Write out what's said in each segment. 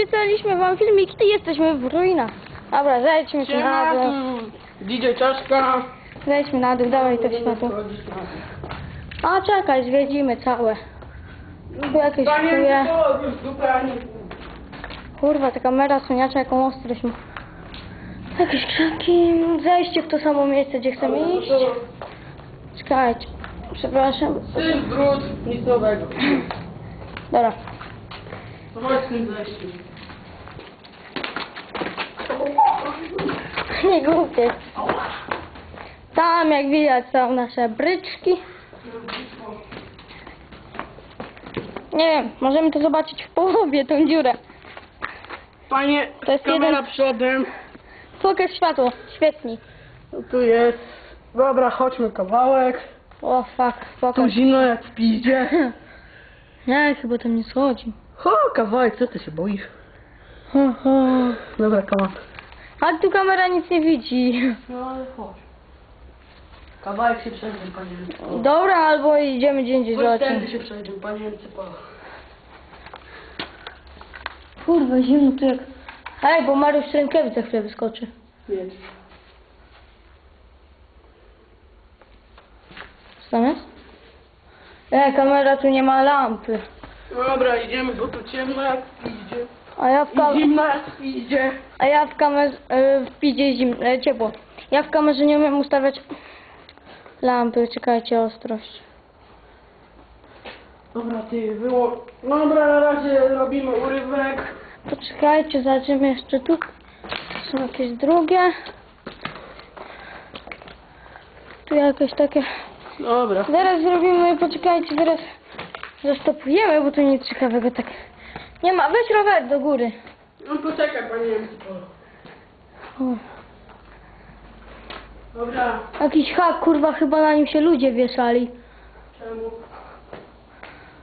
obiecaliśmy wam filmik i jesteśmy w ruinach. Dobra, zejdźmy tu na dół. DJ Czaszka. Zejdźmy na dół, dawaj to światło. A czekaj, zwiedzimy całe. Tu jakieś ani... Kurwa, ta kamera słoniacza jaką ostrość ma. Jakieś krzaki, zejście w to samo miejsce, gdzie chcemy iść. Czekajcie, przepraszam. Syf, brud, nic nowego. Dobra. To chodź z tym zejściem. Nie głupie. Tam jak widać są nasze bryczki. Nie wiem, możemy to zobaczyć w połowie, tą dziurę. Panie, To jest kamera jeden- przodem. Pokaż światło, świetnie. No tu jest. Dobra, chodźmy kawałek. O fuck, Tu pokaż. zimno jak w piździe. Nie, chyba tam nie schodzi. Ho, kawałek, co ty się boisz? Ho, ho. Dobra, kawałek. Ale tu kamera nic nie widzi. No ale chodź. Kawałek się przejdzie, panie. Dobra, albo idziemy gdzie indziej Chodź zobaczymy. tędy się przejdzie, panie Cypa. Kurwa, zimno tu jak... Ej, bo Mariusz Rękiewicz za chwilę wyskoczy. Jedź. Co tam jest? Ej, kamera tu nie ma lampy. Dobra, idziemy, bo tu ciemno jak w piździe. A ja w, kam- I zimno jak w piździe. a ja w kamerze... e, w pidzie zim... e, ciepło. Ja w kamerze nie umiem ustawiać lampy. Czekajcie, ostrość. Dobra, ty wyłącz. Dobra, na razie robimy urywek. Poczekajcie, zobaczymy jeszcze tu. Są jakieś drugie. Tu jakieś takie... Dobra. Zaraz zrobimy, poczekajcie, zaraz zastopujemy, bo tu nic ciekawego tak nie ma. Weź rower do góry. No poczekaj, panie. O, Dobra. jakiś hak, kurwa, chyba na nim się ludzie wieszali. Czemu?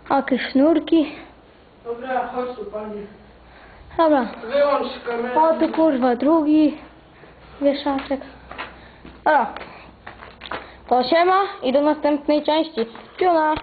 Jakieś sznurki. Dobra, chodź tu, panie. Dobra. Wyłącz kamerę. O, tu kurwa, drugi wieszaczek. Dobra. To siema i do następnej części. Piona.